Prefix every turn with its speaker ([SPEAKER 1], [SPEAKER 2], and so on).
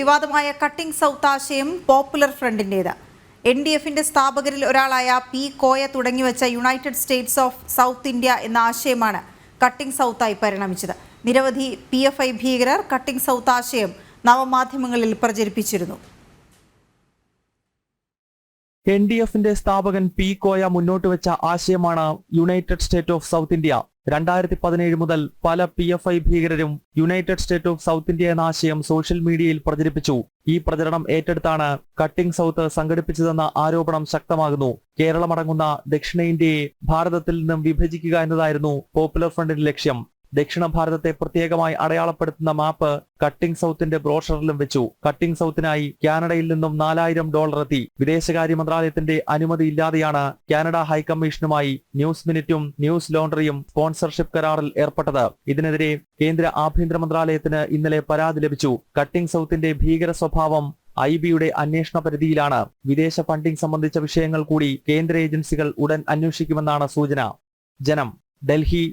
[SPEAKER 1] വിവാദമായ cutting south ആശയം popular ഫ്രണ്ടിന്റേത്. എൻ ഡി എഫിന്റെ സ്ഥാപകരിൽ ഒരാളായ P Koya തുടങ്ങിവെച്ച United States of South India എന്ന ആശയമാണ് കട്ടിംഗ് സൗത്തായി പരിണമിച്ചത്. നിരവധി പി എഫ് ഐ ഭീകരർ കട്ടിംഗ് സൗത്ത് ആശയം നവമാധ്യമങ്ങളിൽ പ്രചരിപ്പിച്ചിരുന്നു.
[SPEAKER 2] എൻ ഡി എഫിന്റെ സ്ഥാപകൻ പി കോയ മുന്നോട്ട് വെച്ച ആശയമാണ് united state of south India. രണ്ടായിരത്തി പതിനേഴ് മുതൽ പല പി എഫ് ഐ ഭീകരരും united state of south India എന്ന ആശയം സോഷ്യൽ മീഡിയയിൽ പ്രചരിപ്പിച്ചു. ഈ പ്രചരണം ഏറ്റെടുത്താണ് കട്ടിംഗ് സൗത്ത് സംഘടിപ്പിച്ചതെന്ന ആരോപണം ശക്തമാകുന്നു. കേരളമടങ്ങുന്ന ദക്ഷിണേന്ത്യയെ ഭാരതത്തിൽ നിന്നും വിഭജിക്കുക എന്നതായിരുന്നു പോപ്പുലർ ഫ്രണ്ടിന്റെ ലക്ഷ്യം. ദക്ഷിണ ഭാരതത്തെ പ്രത്യേകമായി അടയാളപ്പെടുത്തുന്ന മാപ്പ് കട്ടിംഗ് സൗത്തിന്റെ ബ്രോഷറിലും വെച്ചു. കട്ടിംഗ് സൗത്തിനായി കാനഡയിൽ നിന്നും നാലായിരം ഡോളർ എത്തി. വിദേശകാര്യ മന്ത്രാലയത്തിന്റെ അനുമതി ഇല്ലാതെയാണ് കാനഡ ഹൈക്കമ്മീഷനുമായി ന്യൂസ് മിനിറ്റും ന്യൂസ് ലോണ്ടറിയും സ്പോൺസർഷിപ്പ് കരാറിൽ ഏർപ്പെട്ടത്. ഇതിനെതിരെ കേന്ദ്ര ആഭ്യന്തര മന്ത്രാലയത്തിന് ഇന്നലെ പരാതി ലഭിച്ചു. കട്ടിംഗ് സൗത്തിന്റെ ഭീകര സ്വഭാവം ഐ ബിയുടെ അന്വേഷണ പരിധിയിലാണ്. വിദേശ ഫണ്ടിംഗ് സംബന്ധിച്ച വിഷയങ്ങൾ കൂടി കേന്ദ്ര ഏജൻസികൾ ഉടൻ അന്വേഷിക്കുമെന്നാണ് സൂചന. ജനം ഡൽഹി.